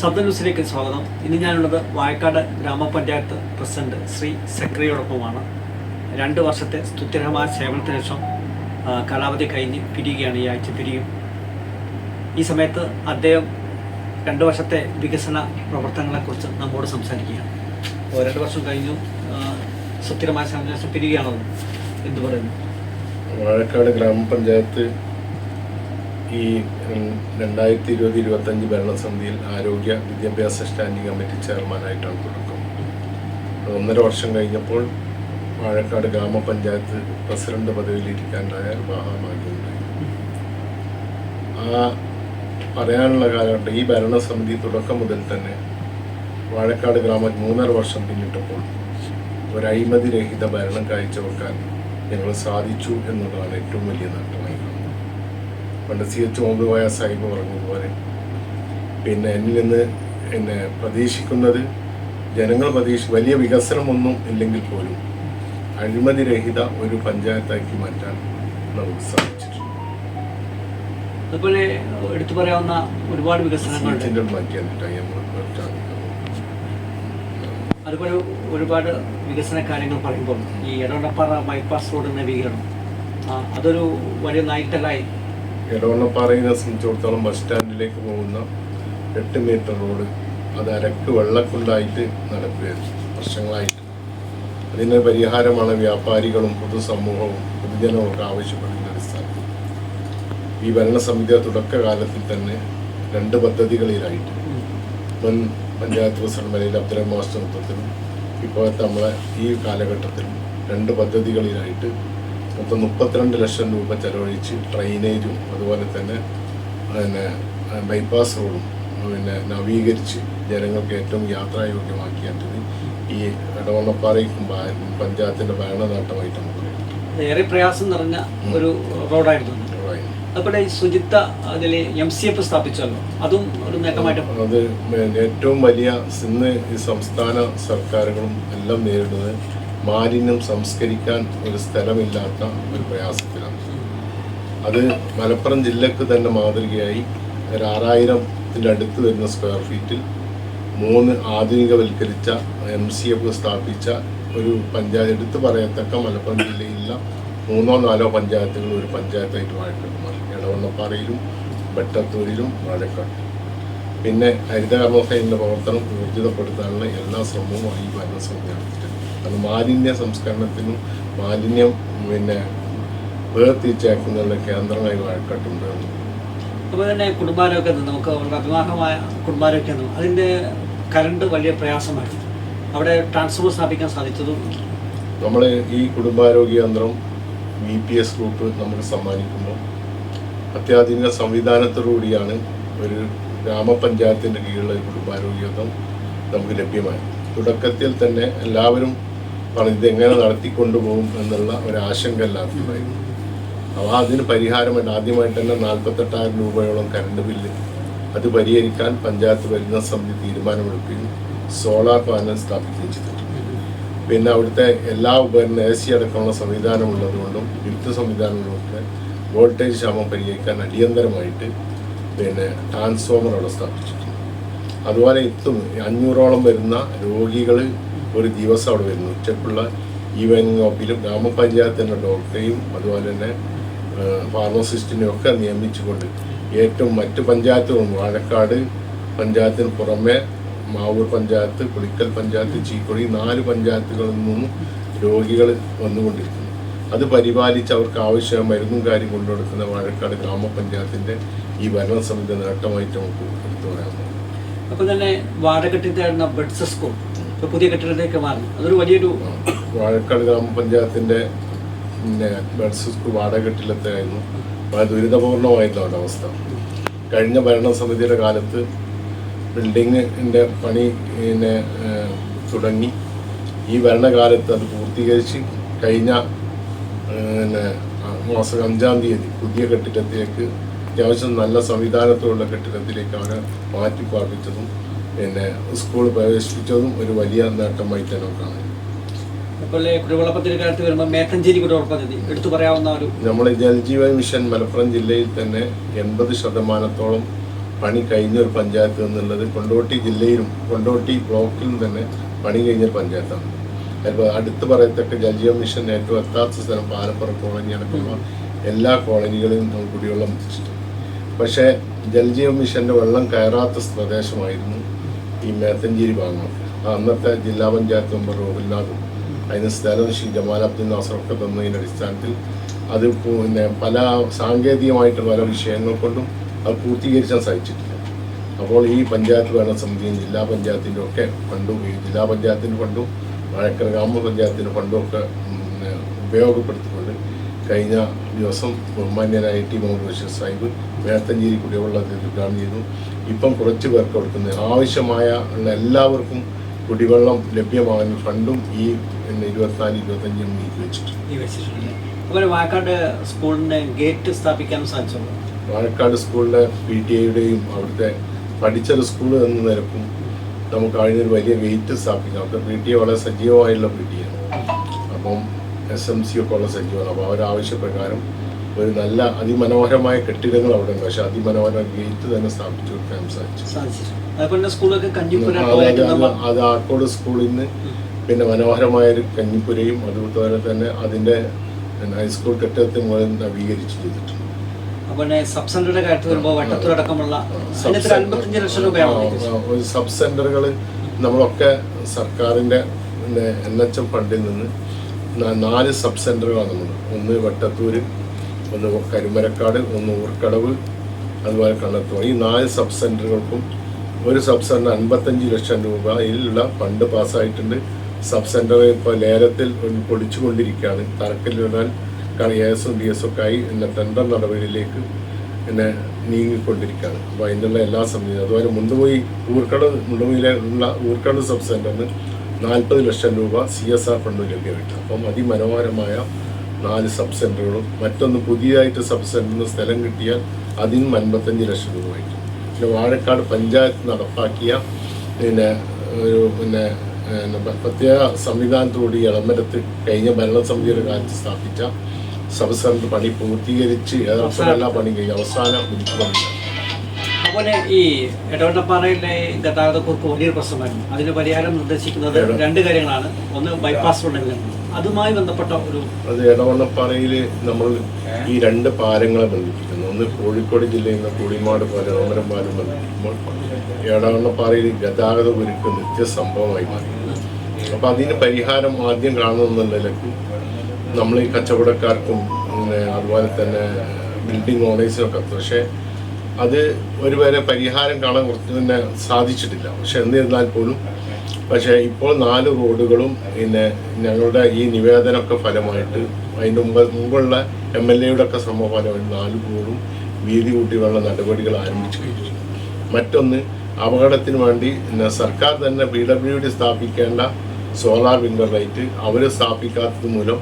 ശബ്ദ ന്യൂസിലേക്ക് സ്വാഗതം. ഇന്ന് ഞാനുള്ളത് വായക്കാട് ഗ്രാമപഞ്ചായത്ത് പ്രസിഡന്റ് ശ്രീ സെക്രട്ടറിയോടൊപ്പമാണ് രണ്ട് വർഷത്തെ സ്തുത്യർഹമായ സേവനത്തിന് ശേഷം കാലാവധി കഴിഞ്ഞ് പിരിയുകയാണ് ഈ ആഴ്ച പിരിയും. ഈ സമയത്ത് അദ്ദേഹം രണ്ട് വർഷത്തെ വികസന പ്രവർത്തനങ്ങളെക്കുറിച്ച് നമ്മോട് സംസാരിക്കുകയാണ്. അപ്പോൾ രണ്ട് വർഷം കഴിഞ്ഞു സുസ്ഥിരമായ സേവനത്തിന് ശേഷം പിരിയുകയാണെന്ന് എന്ത് പറയുന്നു? വാഴക്കാട് ഗ്രാമപഞ്ചായത്ത് ഈ രണ്ടായിരത്തി ഇരുപത് ഇരുപത്തഞ്ച് ഭരണസമിതിയിൽ ആരോഗ്യ വിദ്യാഭ്യാസ സ്റ്റാൻഡിംഗ് കമ്മിറ്റി ചെയർമാനായിട്ടാണ് തുടക്കം. ഒന്നര വർഷം കഴിഞ്ഞപ്പോൾ വാഴക്കാട് ഗ്രാമപഞ്ചായത്ത് പ്രസിഡന്റ് പദവിയിലിരിക്കാനായ മഹാഭാഗ്യമുണ്ടായി ആ പറയാനുള്ള കാലഘട്ടം ഈ ഭരണസമിതി തുടക്കം മുതൽ തന്നെ വാഴക്കാട് ഗ്രാമ മൂന്നര വർഷം പിന്നിട്ടപ്പോൾ ഒരു അഴിമതിരഹിത ഭരണം കാഴ്ചവെക്കാൻ ഞങ്ങൾ സാധിച്ചു എന്നുള്ളതാണ് ഏറ്റവും വലിയ നേട്ടമായി പണ്ട് സി എച്ച് മുമ്പ് പോയ സാഹിബ് പറഞ്ഞതുപോലെ പിന്നെ എന്നിൽ നിന്ന് എന്നെ പ്രതീക്ഷിക്കുന്നത് ജനങ്ങൾ പ്രതീക്ഷ വലിയ വികസനമൊന്നും ഇല്ലെങ്കിൽ പോലും അഴിമതി രഹിത ഒരു പഞ്ചായത്താക്കി മാറ്റാൻ നമുക്ക് സാധിച്ചിട്ടുണ്ട്. അതുപോലെ എടുത്തു പറയാവുന്ന ഒരുപാട് വികസനങ്ങൾ. അതുപോലെ ഒരുപാട് വികസന കാര്യങ്ങൾ പറയുമ്പോൾ ഈ എടവണ്ണപ്പാറ ബൈപ്പാസ് റോഡ് നവീകരണം അതൊരു വലിയ നായിട്ടലായി എടവണ്ണപ്പാറയെ സംബന്ധിച്ചിടത്തോളം ബസ് സ്റ്റാൻഡിലേക്ക് പോകുന്ന എട്ട് മീറ്റർ റോഡ് അത് അരക്ക് വെള്ളക്കുണ്ടായിട്ട് നടക്കുകയായിരുന്നു വർഷങ്ങളായിട്ട്. അതിന് പരിഹാരമാണ് വ്യാപാരികളും പൊതുസമൂഹവും പൊതുജനവും ആവശ്യപ്പെടുന്ന അടിസ്ഥാനത്തിൽ ഈ ഭരണസമിതിയുടെ തുടക്കകാലത്തിൽ തന്നെ രണ്ട് പദ്ധതികളിലായിട്ട്. മുൻ പഞ്ചായത്ത് പ്രസിഡന്റ് മലയിൽ അബ്ദുറഹ്മാൻ മാസ്റ്റർ നേതൃത്വത്തിലും ഇപ്പോഴത്തെ നമ്മളെ ഈ കാലഘട്ടത്തിലും രണ്ട് പദ്ധതികളിലായിട്ട് മൊത്തം മുപ്പത്തിരണ്ട് ലക്ഷം രൂപ ചെലവഴിച്ച് ഡ്രൈനേജും അതുപോലെ തന്നെ പിന്നെ ബൈപ്പാസ് റോഡും പിന്നെ നവീകരിച്ച് ജനങ്ങൾക്ക് ഏറ്റവും യാത്രായോഗ്യമാക്കിയാറ്റത് ഈ ഇടവണ്ണപ്പാറയ്ക്കും ഭാ- പഞ്ചായത്തിന്റെ ഭരണനേട്ടമായിട്ട് നമുക്ക് ഏറെ പ്രയാസം നിറഞ്ഞ ഒരു റോഡായിരുന്നു. അതുപോലെ ഈ ശുചിത്വ അതിൽ എം സി എഫ് സ്ഥാപിച്ചല്ലോ. അതും ഒരു നേട്ടമായിട്ട് അത് ഏറ്റവും വലിയ ഇന്ന് ഈ സംസ്ഥാന സർക്കാരുകളും എല്ലാം നേരിടുന്നത് മാലിന്യം സംസ്കരിക്കാൻ ഒരു സ്ഥലമില്ലാത്ത ഒരു പ്രയാസത്തിലാണ്. അത് മലപ്പുറം ജില്ലക്ക് തന്നെ മാതൃകയായി ഒരു ആറായിരത്തിന്റെ അടുത്ത് വരുന്ന സ്ക്വയർ ഫീറ്റിൽ മൂന്ന് ആധുനികവൽക്കരിച്ച എം സി എഫ് സ്ഥാപിച്ച ഒരു പഞ്ചായത്ത് എടുത്തു പറയത്തക്ക മലപ്പുറം ജില്ലയിലുള്ള മൂന്നോ നാലോ പഞ്ചായത്തുകൾ ഒരു പഞ്ചായത്തായിട്ട് മാറ്റിട്ടുണ്ട് മാറി എടവണ്ണപ്പാറയിലും വെട്ടത്തൂരിലും വാഴക്കാട് പിന്നെ ഹരിതകർമ്മ സൈനിന്റെ പ്രവർത്തനം ഊർജിതപ്പെടുത്താനുള്ള എല്ലാ ശ്രമവും ഈ ഭരണസമിതി നടത്തിയിട്ടുണ്ട്. അത് മാലിന്യ സംസ്കരണത്തിനും മാലിന്യം പിന്നെ വേർതിരിച്ചേക്കുന്നതിനുള്ള കേന്ദ്രമായി വഴക്കട്ടുണ്ട് അതുപോലെ തന്നെ കുടുംബാരോഗ്യം നമുക്ക് വളരെ അഭിമാനമായ കുടുംബാരോഗ്യം അതിന്റെ കറണ്ട് വലിയ പ്രയാസമായി അവിടെ ട്രാൻസ്ഫോർ സ്ഥാപിക്കാൻ സാധിച്ചതും നമ്മൾ ഈ കുടുംബാരോഗ്യ കേന്ദ്രം വി പി എസ് ഗ്രൂപ്പ് നമുക്ക് സമ്മാനിക്കുമ്പോൾ അത്യാധുനിക സംവിധാനത്തോടുകൂടിയാണ് ഒരു ഗ്രാമപഞ്ചായത്തിന്റെ കീഴിലുള്ള കുടുംബാരോഗ്യ കേന്ദ്രം നമുക്ക് ലഭ്യമായി തുടക്കത്തിൽ തന്നെ എല്ലാവരും ഇതെങ്ങനെ നടത്തിക്കൊണ്ടുപോകും എന്നുള്ള ഒരു ആശങ്ക അപ്പോൾ അതിന് പരിഹാരമായിട്ട് ആദ്യമായിട്ട് തന്നെ നാൽപ്പത്തെട്ടായിരം രൂപയോളം കറണ്ട് ബില്ല് അത് പരിഹരിക്കാൻ പഞ്ചായത്ത് വരുന്ന സമിതി തീരുമാനമെടുക്കുകയും സോളാർ പാനൽ സ്ഥാപിക്കുകയും ചെയ്തിട്ടുണ്ട്. പിന്നെ അവിടുത്തെ എല്ലാ ഉപകരണം എ സി അടക്കമുള്ള സംവിധാനമുള്ളതുകൊണ്ടും വിദ്യുത് സംവിധാനങ്ങളൊക്കെ വോൾട്ടേജ് ക്ഷാമം പരിഹരിക്കാൻ അടിയന്തരമായിട്ട് പിന്നെ ട്രാൻസ്ഫോമർ അവിടെ സ്ഥാപിച്ചിട്ടുണ്ട്. അതുപോലെ എത്തും അഞ്ഞൂറോളം വരുന്ന രോഗികൾ ഒരു ദിവസം അവിടെ വരുന്നു. ഉച്ചക്കുള്ള ഈവനിങ് ഓപ്പിലും ഗ്രാമപഞ്ചായത്തിന്റെ ഡോക്ടറെയും അതുപോലെ തന്നെ ഫാർമസിസ്റ്റിനെയും ഒക്കെ നിയമിച്ചുകൊണ്ട് ഏറ്റവും മറ്റ് പഞ്ചായത്തുകളും വാഴക്കാട് പഞ്ചായത്തിന് പുറമെ മാവൂർ പഞ്ചായത്ത് കുളിക്കൽ പഞ്ചായത്ത് ചീക്കൊടി നാല് പഞ്ചായത്തുകളിൽ നിന്നും രോഗികൾ വന്നുകൊണ്ടിരിക്കുന്നു. അത് പരിപാലിച്ച് അവർക്ക് ആവശ്യമായ മരുന്നും കാര്യം കൊണ്ടുകൊടുക്കുന്ന വാഴക്കാട് ഗ്രാമപഞ്ചായത്തിന്റെ ഈ ഭരണസമിതി നേട്ടമായിട്ട് നമുക്ക് എടുത്തു പറയാൻ അപ്പോൾ തന്നെ വാടകെട്ടിട്ടായിരുന്ന ബെഡ്സ് സ്കൂൾ പുതിയ കെട്ടിടത്തിലേക്ക് മാറി അതൊരു വലിയൊരു വാഴക്കാട് ഗ്രാമപഞ്ചായത്തിന്റെ പിന്നെ വാടകെട്ടിലെത്തായിരുന്നു വളരെ ദുരിതപൂർണമായിരുന്നു അവിടെ അവസ്ഥ. കഴിഞ്ഞ ഭരണസമിതിയുടെ കാലത്ത് ബിൽഡിങ്ങിന്റെ പണി പിന്നെ തുടങ്ങി. ഈ ഭരണകാലത്ത് അത് പൂർത്തീകരിച്ച് കഴിഞ്ഞ പിന്നെ മാസം അഞ്ചാം തീയതി പുതിയ കെട്ടിടത്തിലേക്ക് അത്യാവശ്യം നല്ല സംവിധാനത്തോടുള്ള കെട്ടിടത്തിലേക്ക് അവരെ മാറ്റി പാർപ്പിച്ചതും പിന്നെ സ്കൂൾ പ്രവേശിപ്പിച്ചതും ഒരു വലിയ നേട്ടമായിട്ട് തന്നെ കാണാം അതുപോലെ കുടിവെള്ള പദ്ധതി കാലത്ത് വരുമ്പോൾ മേത്തഞ്ചേരി കുടിവെള്ള പദ്ധതി എടുത്തു പറയാവുന്ന ഒരു നമ്മുടെ ജലജീവൻ മിഷൻ മലപ്പുറം ജില്ലയിൽ തന്നെ എൺപത് ശതമാനത്തോളം പണി കഴിഞ്ഞ ഒരു പഞ്ചായത്ത് എന്നുള്ളത് കൊണ്ടോട്ടി ജില്ലയിലും കൊണ്ടോട്ടി ബ്ലോക്കിലും തന്നെ പണി കഴിഞ്ഞ ഒരു പഞ്ചായത്താണ്. അപ്പോൾ അടുത്ത് പറയത്തക്ക ജൽജീവൻ മിഷൻ ഏറ്റവും എത്താത്ത സ്ഥലം പാലപ്പുറം കോളനി അടക്കമുള്ള എല്ലാ കോളനികളിലും നമുക്ക് കുടിവെള്ളം പക്ഷേ ജൽജീവൻ മിഷന്റെ വെള്ളം കയറാത്ത പ്രദേശമായിരുന്നു ഈ മേത്തഞ്ചേരി ഭാഗങ്ങൾ. അന്നത്തെ ജില്ലാ പഞ്ചായത്ത് മെമ്പർ റോഹിൽനാഥും അതിന് സ്ഥലം ശ്രീ ജമാൽ അബ്ദുൽ നാസറൊക്കെ തന്നതിന്റെ അടിസ്ഥാനത്തിൽ അത് പിന്നെ പല സാങ്കേതികമായിട്ട് പല വിഷയങ്ങൾ കൊണ്ടും അത് പൂർത്തീകരിക്കാൻ സാധിച്ചിട്ടില്ല. അപ്പോൾ ഈ പഞ്ചായത്ത് ഭരണസമിതിയും ജില്ലാ പഞ്ചായത്തിന്റെ ഒക്കെ ഫണ്ടും ഈ ജില്ലാ പഞ്ചായത്തിന്റെ ഫണ്ടും വഴക്കര ഗ്രാമപഞ്ചായത്തിന്റെ ഫണ്ടും ഒക്കെ ഉപയോഗപ്പെടുത്തിക്കൊണ്ട് കഴിഞ്ഞ ദിവസം ബഹുമാന്യനായ ടി മുഹമ്മദ് ബഷീർ സാഹിബ് മേത്തഞ്ചേരി കുടിവെള്ളത്തിൽ ഉദ്ഘാടനം ചെയ്തു. ഇപ്പം കുറച്ച് പേർക്ക് കൊടുക്കുന്നത് ആവശ്യമായ ഉള്ള എല്ലാവർക്കും കുടിവെള്ളം ലഭ്യമാകാൻ ഫണ്ടും ഈ ഇരുപത്തിനാല് ഇരുപത്തഞ്ചും വെച്ചിട്ടുണ്ട്. അതുപോലെ സ്കൂളിന് ഗേറ്റ് സ്ഥാപിക്കാൻ വാഴക്കാട് സ്കൂളിലെ പി ടി എയുടെയും അവിടുത്തെ പഠിച്ചൊരു സ്കൂൾ എന്ന നിരക്കും നമുക്ക് അതിനൊരു വലിയ ഗേറ്റ് സ്ഥാപിക്കാം. അവിടുത്തെ പി ടി എ വളരെ സജീവമായുള്ള പി ടി ആണ്. അപ്പം എസ് എം സി ഒക്കെ ഉള്ള സജീവമാണ്. അപ്പോൾ അവരാവശ്യപ്രകാരം ഒരു നല്ല അതിമനോഹരമായ കെട്ടിടങ്ങൾ അവിടെ ഉണ്ട്. പക്ഷെ അതിമനോഹര ഗേറ്റ് തന്നെ സ്ഥാപിച്ചു കൊടുക്കാൻ സാധിച്ചു. അത് ആക്കോട് സ്കൂളിൽ നിന്ന് പിന്നെ മനോഹരമായ ഒരു കഞ്ഞിപ്പുരയും അതുപോലെ തന്നെ അതിന്റെ ഹൈസ്കൂൾ കെട്ടിടത്തെ മുകളിൽ നവീകരിച്ചു ചെയ്തിട്ടുണ്ട്. അതുപോലെ സബ് സെന്ററുടെ കാര്യത്തിൽ വരുമ്പോൾ വട്ടത്തൂരടക്കമുള്ള സബ് അതിനകത്ത് ലക്ഷം രൂപയാണ് ഒരു സബ് സെന്ററുകൾ നമ്മളൊക്കെ സർക്കാരിന്റെ പിന്നെ എൻ എച്ച് എം ഫണ്ടിൽ നിന്ന് നാല് സബ് സെന്ററുകളാണ് നമ്മൾ ഒന്ന് വെട്ടത്തൂര് ഒന്ന് കരിമരക്കാട് ഒന്ന് ഊർക്കടവ് അതുപോലെ കണ്ടെത്തുക. ഈ നാല് സബ് സെന്ററുകൾക്കും ഒരു സബ് സെന്റർ അൻപത്തഞ്ച് ലക്ഷം രൂപയിലുള്ള ഫണ്ട് പാസ്സായിട്ടുണ്ട്. സബ് സെന്റർ ഇപ്പോൾ ലേലത്തിൽ പൊടിച്ചുകൊണ്ടിരിക്കുകയാണ്. തറക്കല്ലിടാൻ എസും ഡി എസും ഒക്കെ ആയി പിന്നെ ടെൻഡർ നടപടിയിലേക്ക് പിന്നെ നീങ്ങിക്കൊണ്ടിരിക്കുകയാണ്. അപ്പോൾ അതിനുള്ള എല്ലാ സംവിധാനം അതുപോലെ മുണ്ടുപോയി ഊർക്കട മുണ്ടുപോയിലെ ഉള്ള ഊർക്കട സബ് സെന്ററിന് നാൽപ്പത് ലക്ഷം രൂപ സി എസ് ആർ ഫണ്ട് ലഭ്യമായിട്ട് അപ്പം അതിമനോഹരമായ നാല് സബ് സെന്ററുകളും മറ്റൊന്ന് പുതിയതായിട്ട് സബ് സെന്ററിന് സ്ഥലം കിട്ടിയാൽ അതിനും അൻപത്തഞ്ച് ലക്ഷം രൂപ ആയിട്ട്. പിന്നെ വാഴക്കാട് പഞ്ചായത്ത് നടപ്പാക്കിയ പിന്നെ ഒരു പിന്നെ പ്രത്യേക സംവിധാനത്തോടുകൂടി ഇളമരത്ത് കഴിഞ്ഞ ഭരണസമിതിയുടെ കാലത്ത് സ്ഥാപിച്ച സബ് സെന്റർ പണി പൂർത്തീകരിച്ച് ഏതാണ്ട് എല്ലാ പണി കഴിഞ്ഞ് അവസാനം അതുപോലെ ഈ ഇടവണ്ണപ്പാറയിലെ ഗതാഗതക്കുറിപ്പ് വലിയൊരു പ്രശ്നമായിരുന്നു അതിന് പരിഹാരം നിർദ്ദേശിക്കുന്നത് രണ്ട് കാര്യങ്ങളാണ്. ഒന്ന് ബൈപ്പാസ് ഉണ്ടെങ്കിലും അതുമായി ബന്ധപ്പെട്ട ഒരു അത് ഇടവണ്ണപ്പാറയിൽ നമ്മൾ ഈ രണ്ട് പാലങ്ങളെ ബന്ധിപ്പിക്കുന്നു. ഒന്ന് കോഴിക്കോട് ജില്ലയിൽ നിന്ന് കൂടിമാട് പാലം ഓമരം പാലം ബന്ധിപ്പിക്കുമ്പോൾ ഇടവണ്ണപ്പാറയിൽ ഗതാഗത കുരുക്ക് നിത്യ സംഭവമായി മാറി. അപ്പം അതിന് പരിഹാരം ആദ്യം കാണുന്ന നിലയ്ക്ക് നമ്മൾ ഈ കച്ചവടക്കാർക്കും അതുപോലെ തന്നെ ബിൽഡിംഗ് ഓണേഴ്സിനൊക്കെ പക്ഷേ അത് ഒരു വരെ പരിഹാരം കാണാൻ കുറച്ച് തന്നെ സാധിച്ചിട്ടില്ല. പക്ഷെ എന്നിരുന്നാൽ പോലും പക്ഷേ ഇപ്പോൾ നാല് റോഡുകളും പിന്നെ ഞങ്ങളുടെ ഈ നിവേദനമൊക്കെ ഫലമായിട്ട് അതിന്റെ മുമ്പ് മുമ്പുള്ള എം എൽ എയുടെ ഒക്കെ ശ്രമ ഫലമായിട്ട് നാല് റോഡും വീതി കൂട്ടിയുള്ള നടപടികൾ ആരംഭിച്ചു കഴിഞ്ഞു മറ്റൊന്ന് അപകടത്തിന് വേണ്ടി സർക്കാർ തന്നെ പി ഡബ്ല്യു ഡി സ്ഥാപിക്കേണ്ട സോളാർ വിൻഡർ ലൈറ്റ് അവർ സ്ഥാപിക്കാത്തത് മൂലം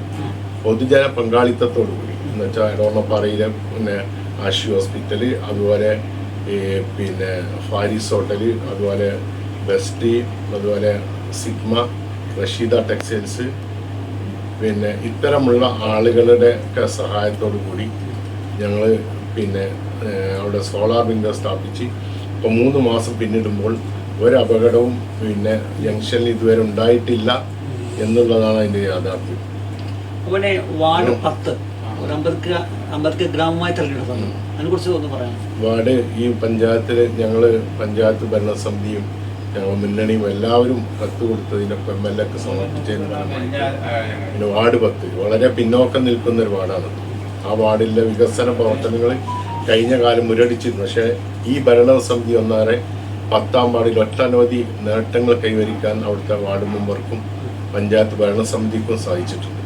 പൊതുജന പങ്കാളിത്തത്തോടു കൂടി എന്നുവെച്ചാൽ ഇടവണ്ണപ്പാറയിലെ പിന്നെ ആശി ഹോസ്പിറ്റൽ അതുപോലെ ഈ പിന്നെ ഫാരിസ് ഹോട്ടൽ അതുപോലെ ബെസ്റ്റി അതുപോലെ സിഗ്മ റഷീദ ടെക്സ്റ്റൈൽസ് പിന്നെ ഇത്തരമുള്ള ആളുകളുടെ ഒക്കെ സഹായത്തോടു കൂടി ഞങ്ങൾ പിന്നെ അവിടെ സോളാർ വിൻഡോ സ്ഥാപിച്ച് ഇപ്പോൾ മൂന്ന് മാസം പിന്നിടുമ്പോൾ ഒരു അപകടവും പിന്നെ ജംഗ്ഷനിൽ ഇതുവരെ ഉണ്ടായിട്ടില്ല എന്നുള്ളതാണ് അതിന്റെ യാഥാർത്ഥ്യം. വാർഡ് പത്ത്. ഒരു അമ്പത് അമ്പത് ഗ്രാമമായി തെരഞ്ഞെടുത്തത് അതിനെക്കുറിച്ച് ഒന്ന് പറയാം വാർഡ് ഈ പഞ്ചായത്തിൽ ഞങ്ങൾ പഞ്ചായത്ത് ഭരണസമിതിയും ഞങ്ങൾ മുന്നണിയും എല്ലാവരും കത്ത് കൊടുത്തതിനൊക്കെ എം എൽ എക്ക് സമർപ്പിച്ചതിന് പിന്നെ വാർഡ് പത്ത്. വളരെ പിന്നോക്കം നിൽക്കുന്ന ഒരു വാർഡാണ് ആ വാർഡിലെ വികസന പ്രവർത്തനങ്ങൾ കഴിഞ്ഞ കാലം മുരടിച്ചിരുന്നു. പക്ഷേ ഈ ഭരണസമിതി ഒന്നാറെ പത്താം വാർഡിൽ ഒട്ടനവധി നേട്ടങ്ങൾ കൈവരിക്കാൻ അവിടുത്തെ വാർഡ് മെമ്പർക്കും പഞ്ചായത്ത് ഭരണസമിതിക്കും സാധിച്ചിട്ടുണ്ട്.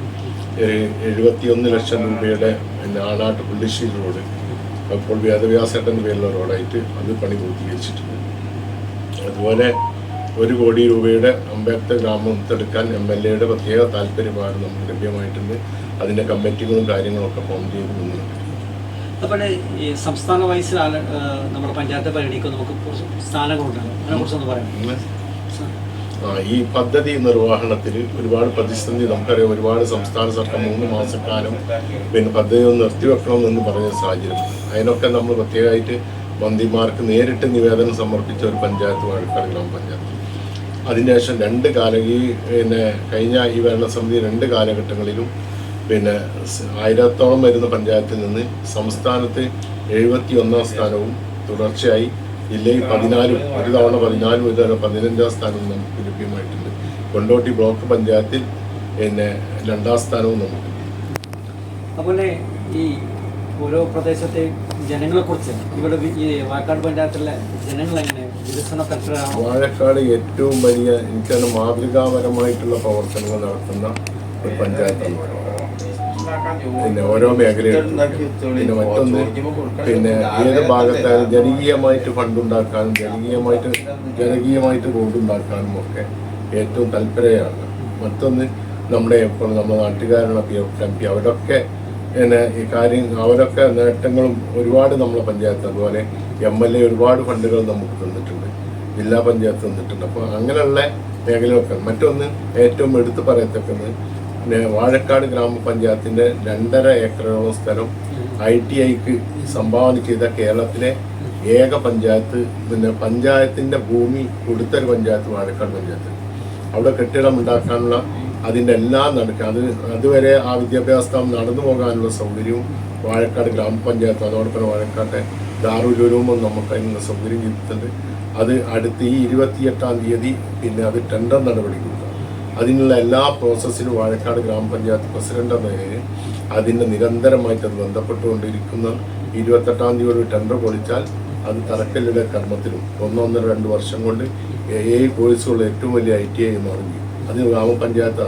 എഴുപത്തിയൊന്ന് ലക്ഷം രൂപയുടെ പിന്നെ ആടാട്ട് പുള്ളിശ്ശേരി റോഡ്. അപ്പോൾ വേദവ്യാസേട്ടന്റെ പേരിലുള്ള റോഡായിട്ട് അത് പണി പൂർത്തീകരിച്ചിട്ടുണ്ട്. അതുപോലെ ഒരു കോടി രൂപയുടെ അമ്പേക്ത ഗ്രാമത്തെടുക്കാൻ എം എൽ എയുടെ പ്രത്യേക താല്പര്യമാണ് നമുക്ക് ലഭ്യമായിട്ടുണ്ട്. അതിന്റെ കമ്മിറ്റികളും കാര്യങ്ങളൊക്കെ ഫോം ചെയ്ത് മുന്നിലുണ്ട് അതുപോലെ ഈ സംസ്ഥാന വൈസ് നമ്മുടെ പഞ്ചായത്ത് പരിഗണിക്കും നമുക്ക് സ്ഥാനങ്ങളുണ്ടാകും അതിനെക്കുറിച്ച് ഒന്ന് പറയാം ഈ പദ്ധതി നിർവഹണത്തിൽ ഒരുപാട് പ്രതിസന്ധി നമുക്കറിയാം ഒരുപാട് സംസ്ഥാന സർക്കാർ മൂന്ന് മാസക്കാലം പിന്നെ പദ്ധതി ഒന്ന് നിർത്തിവെക്കണം എന്ന് പറഞ്ഞ സാഹചര്യം. അതിനൊക്കെ നമ്മൾ പ്രത്യേകമായിട്ട് മന്ത്രിമാർക്ക് നേരിട്ട് നിവേദനം സമർപ്പിച്ച ഒരു പഞ്ചായത്ത് വാഴക്കാട് ഗ്രാമപഞ്ചായത്ത്. അതിനുശേഷം രണ്ട് കാല ഈ പിന്നെ കഴിഞ്ഞ ഈ ഭരണസമിതി രണ്ട് കാലഘട്ടങ്ങളിലും പിന്നെ ആയിരത്തോളം വരുന്ന പഞ്ചായത്തിൽ നിന്ന് സംസ്ഥാനത്ത് എഴുപത്തി ഒന്നാം സ്ഥാനവും തുടർച്ചയായി ജില്ലയിൽ പതിനാലും ഒരു തവണ പതിനാലും ഒരു തവണ പതിനഞ്ചാം സ്ഥാനവും നമുക്ക് ലഭ്യമായിട്ടുണ്ട്. കൊണ്ടോട്ടി ബ്ലോക്ക് പഞ്ചായത്തിൽ പിന്നെ രണ്ടാം സ്ഥാനവും നമുക്ക് അതുപോലെ ഈ ഓരോ പ്രദേശത്തെ ജനങ്ങളെ ജനങ്ങളെക്കുറിച്ച് ഇവിടെ ഈ വാക്കാട് പഞ്ചായത്തിലെ ജനങ്ങൾ എങ്ങനെ വികസന വാഴക്കാട് ഏറ്റവും വലിയ എനിക്കത് മാതൃകാപരമായിട്ടുള്ള പ്രവർത്തനങ്ങൾ നടത്തുന്ന ഒരു പഞ്ചായത്താണ്. പിന്നെ ഓരോ മേഖലയിലും പിന്നെ മറ്റൊന്ന് പിന്നെ ഏത് ഭാഗത്തായാലും ജനകീയമായിട്ട് ഫണ്ട് ഉണ്ടാക്കാനും ജനകീയമായിട്ട് ജനകീയമായിട്ട് റോഡ് ഉണ്ടാക്കാനും ഒക്കെ ഏറ്റവും താല്പര്യമാണ്. മറ്റൊന്ന് നമ്മുടെ ഇപ്പോൾ നമ്മുടെ നാട്ടുകാരുടെ പി എഫ് എം പി അവരൊക്കെ പിന്നെ ഈ കാര്യം അവരൊക്കെ നേട്ടങ്ങളും ഒരുപാട് നമ്മളെ പഞ്ചായത്ത് അതുപോലെ എം എൽ എ ഒരുപാട് ഫണ്ടുകൾ നമുക്ക് തന്നിട്ടുണ്ട്. ജില്ലാ പഞ്ചായത്ത് തന്നിട്ടുണ്ട്. അപ്പോൾ അങ്ങനെയുള്ള മേഖലകളൊക്കെ മറ്റൊന്ന് ഏറ്റവും എടുത്തു പറയത്തക്കുന്നത് പിന്നെ വാഴക്കാട് ഗ്രാമപഞ്ചായത്തിന്റെ രണ്ടര ഏക്കറോളം സ്ഥലം ഐ ടി ഐക്ക് സംഭാവന ചെയ്ത കേരളത്തിലെ ഏക പഞ്ചായത്ത് പിന്നെ പഞ്ചായത്തിന്റെ ഭൂമി കൊടുത്തൊരു പഞ്ചായത്ത് വാഴക്കാട് പഞ്ചായത്ത്. അവിടെ കെട്ടിടം ഉണ്ടാക്കാനുള്ള അതിന്റെ എല്ലാം നടക്കുക അത് അതുവരെ ആ വിദ്യാഭ്യാസ നടന്നു പോകാനുള്ള സൗകര്യവും വാഴക്കാട് ഗ്രാമപഞ്ചായത്ത് അതോടൊപ്പം വാഴക്കാട്ടെ ദാറുരൂപം നമുക്ക് അതിനുള്ള സൗകര്യം ചെയ്തിട്ടുണ്ട്. അത് അടുത്ത് ഈ ഇരുപത്തിയെട്ടാം തീയതി പിന്നെ അത് ടെൻഡർ നടപടി കൊടുക്കുക അതിനുള്ള എല്ലാ പ്രോസസ്സിലും വാഴക്കാട് ഗ്രാമപഞ്ചായത്ത് പ്രസിഡന്റ് എന്ന നിലയിൽ അതിന്റെ നിരന്തരമായിട്ട് അത് ബന്ധപ്പെട്ടുകൊണ്ടിരിക്കുന്ന ഇരുപത്തെട്ടാം തീയതി ടെൻഡർ പൊളിച്ചാൽ അത് തറക്കല്ലിലെ കർമ്മത്തിലും ഒന്നൊന്നര രണ്ട് വർഷം കൊണ്ട് എ ഏഴ് കോഴ്സുകളുടെ ഏറ്റവും വലിയ ഐ ടി ഐ മാറി അതിന് ഗ്രാമപഞ്ചായത്ത്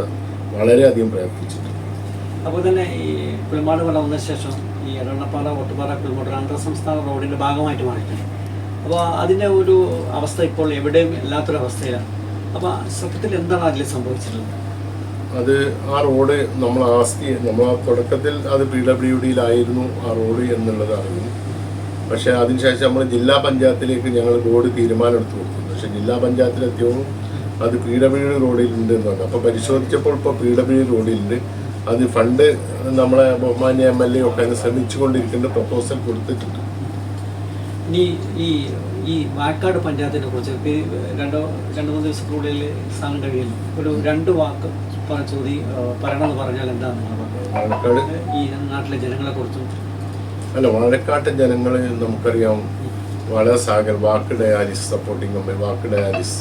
വളരെയധികം പ്രയത്നിച്ചിട്ടുണ്ട്. അപ്പോൾ തന്നെ ഈ പുൽമാട് വെള്ളം വന്ന ശേഷം ഈ എടവണ്ണപ്പാറ ഒട്ടുപാറ പുൽമോട് അന്തർ സംസ്ഥാന റോഡിന്റെ ഭാഗമായിട്ട് മാറിയിട്ടുണ്ട്. അപ്പോൾ അതിന്റെ ഒരു അവസ്ഥ ഇപ്പോൾ എവിടെയും ഇല്ലാത്തൊരു അവസ്ഥയിലാണ് അപ്പോൾ സത്യത്തിൽ എന്താണ് സംഭവിച്ചിട്ടുള്ളത്? അത് ആ റോഡ് നമ്മൾ ആസ്തി നമ്മൾ തുടക്കത്തിൽ അത് പി ഡബ്ല്യു ഡിയിലായിരുന്നു ആ റോഡ് എന്നുള്ളത് അറിഞ്ഞു. പക്ഷെ അതിനുശേഷം നമ്മൾ ജില്ലാ പഞ്ചായത്തിലേക്ക് ഞങ്ങൾ റോഡ് തീരുമാനമെടുത്ത് കൊടുത്തു. പക്ഷെ ജില്ലാ പഞ്ചായത്തിലെത്തിയപ്പോൾ അത് പി ഡബ്ല്യു ഡി റോഡിലുണ്ട് എന്ന് പറഞ്ഞു. അപ്പോൾ പരിശോധിച്ചപ്പോൾ ഇപ്പോൾ പി ഡബ്ല്യു ഡി റോഡിലുണ്ട് അത് ഫണ്ട് നമ്മളെ ബഹുമാന്യ എം എൽ എ ഒക്കെ അതിന് ശ്രമിച്ചുകൊണ്ടിരിക്കുന്ന പ്രപ്പോസൽ കൊടുത്തിട്ടുണ്ട്. ഇനി ഈ ഈ വാക്കാട് പഞ്ചായത്തിനെ കുറിച്ച് രണ്ടോ രണ്ട് മൂന്ന് ദിവസത്തിനുള്ളിൽ സ്ഥാനം കഴിയുന്നു ഒരു രണ്ട് വാക്ക് ചോദി പറയണമെന്ന് പറഞ്ഞാൽ എന്താണ് ഈ നാട്ടിലെ ജനങ്ങളെ കുറിച്ചും. അല്ല വാഴക്കാട്ടെ ജനങ്ങൾ നമുക്കറിയാം. വളരെ സാഗർ വാക്ക് ഡയാലിസ് സപ്പോർട്ടിംഗ് കമ്പനി വാക്ക് ഡയാലിസ്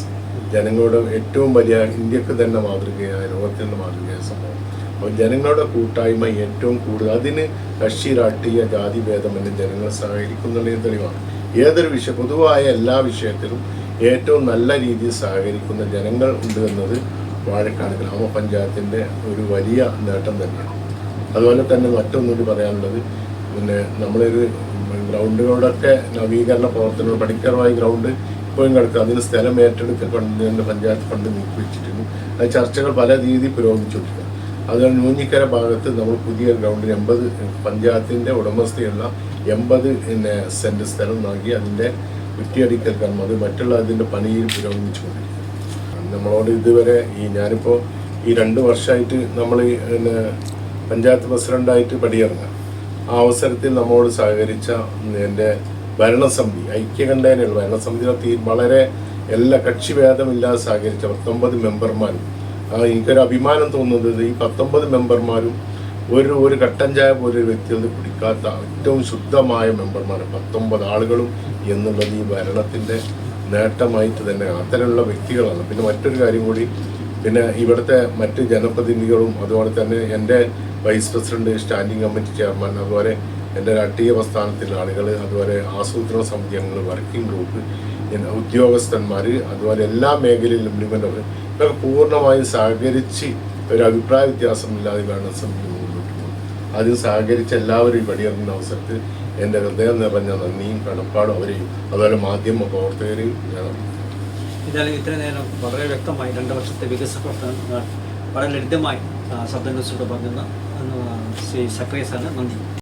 ജനങ്ങളുടെ ഏറ്റവും വലിയ ഇന്ത്യയ്ക്ക് തന്നെ മാതൃകയായ ലോകത്തിന്റെ മാതൃകയായ സംഭവം. അപ്പോൾ ജനങ്ങളുടെ കൂട്ടായ്മ ഏറ്റവും കൂടുതൽ അതിന് കക്ഷി രാഷ്ട്രീയ ജാതി ഭേദമെന്ന് ജനങ്ങൾ സഹകരിക്കുന്നുള്ള തെളിവാണ്. ഏതൊരു വിഷയ പൊതുവായ എല്ലാ വിഷയത്തിലും ഏറ്റവും നല്ല രീതിയിൽ സഹകരിക്കുന്ന ജനങ്ങൾ ഉണ്ട് എന്നത് വാഴക്കാട് ഗ്രാമപഞ്ചായത്തിന്റെ ഒരു വലിയ നേട്ടം തന്നെയാണ്. അതുപോലെ തന്നെ മറ്റൊന്നുകൂടി പറയാനുള്ളത് പിന്നെ നമ്മളൊരു ഗ്രൗണ്ടുകളുടെയൊക്കെ നവീകരണ പ്രവർത്തനങ്ങൾ പടിക്കറവായി ഗ്രൗണ്ട് ഇപ്പോഴും കിടക്കുക. അതിന് സ്ഥലം ഏറ്റെടുക്കൽ ഫണ്ട് പഞ്ചായത്ത് ഫണ്ട് നീക്കി വെച്ചിട്ടുണ്ട് അത് ചർച്ചകൾ പല രീതിയിൽ പുരോഗമിച്ചുകൊണ്ടിരിക്കുക അതുകൊണ്ട് മൂഞ്ഞിക്കര ഭാഗത്ത് നമ്മൾ പുതിയ ഗ്രൗണ്ടിന് എൺപത് പഞ്ചായത്തിന്റെ ഉടമസ്ഥയുള്ള എൺപത് പിന്നെ സെന്റ് സ്ഥലം നൽകി അതിന്റെ കുറ്റിയടിക്കൽ കർമ്മം. അത് മറ്റുള്ള അതിന്റെ പണിയിൽ പുരോഗമിച്ചുകൊണ്ടിരിക്കുക നമ്മളോട് ഇതുവരെ ഈ ഞാനിപ്പോൾ ഈ രണ്ട് വർഷമായിട്ട് നമ്മൾ പിന്നെ പഞ്ചായത്ത് പ്രസിഡന്റായിട്ട് പടിയിറങ്ങാം ആ അവസരത്തിൽ നമ്മളോട് സഹകരിച്ച എന്റെ ഭരണസമിതി ഐക്യകണ്ഠേനയുള്ള ഭരണസമിതിയുടെ തീ വളരെ എല്ലാ കക്ഷിഭേദമില്ലാതെ സഹകരിച്ച പത്തൊമ്പത് മെമ്പർമാരും എനിക്കൊരു അഭിമാനം തോന്നുന്നത് ഈ പത്തൊമ്പത് മെമ്പർമാരും ഒരു ഒരു കട്ടൻ ചായ പോലെ ഒരു വ്യക്തിയിൽ നിന്ന് കുടിക്കാത്ത ഏറ്റവും ശുദ്ധമായ മെമ്പർമാർ പത്തൊമ്പത് ആളുകളും എന്നുള്ളത് ഈ ഭരണത്തിന്റെ നേട്ടമായിട്ട് തന്നെ അത്തരമുള്ള വ്യക്തികളാണ്. പിന്നെ മറ്റൊരു കാര്യം കൂടി പിന്നെ ഇവിടുത്തെ മറ്റ് ജനപ്രതിനിധികളും അതുപോലെ തന്നെ എന്റെ vice president standing committee chairman അതുപോലെ എന്റെ രാഷ്ട്രീയ പ്രസ്ഥാനത്തിലെ ആളുകൾ അതുപോലെ ആസൂത്രണ സമിതി അംഗങ്ങൾ വർക്കിംഗ് ഗ്രൂപ്പ് ഉദ്യോഗസ്ഥന്മാർ അതുപോലെ എല്ലാ മേഖലയിലും ഇംപ്ലിമെന്റ് ഇതൊക്കെ പൂർണമായും സഹകരിച്ച് ഒരു അഭിപ്രായ വ്യത്യാസമില്ലാതെ വേണം പോകും അതിൽ സഹകരിച്ച എല്ലാവരും ഈ പടിയിറങ്ങുന്ന അവസരത്തിൽ എന്റെ ഹൃദയം നിറഞ്ഞ നന്ദിയും കടപ്പാടും അവരെയും അതുപോലെ മാധ്യമ പ്രവർത്തകരെയും ഞാൻ ഇതായാലും ഇത്രയും നേരം വളരെ വ്യക്തമായി രണ്ട് വർഷത്തെ വികസന പ്രവർത്തനങ്ങൾ വളരെ ലളിതമായി ശബ്ദങ്ങൾ ശബ്ദ ന്യൂസിലൂടെ ശ്രീ സക്രിയ സാറിന് നന്ദി.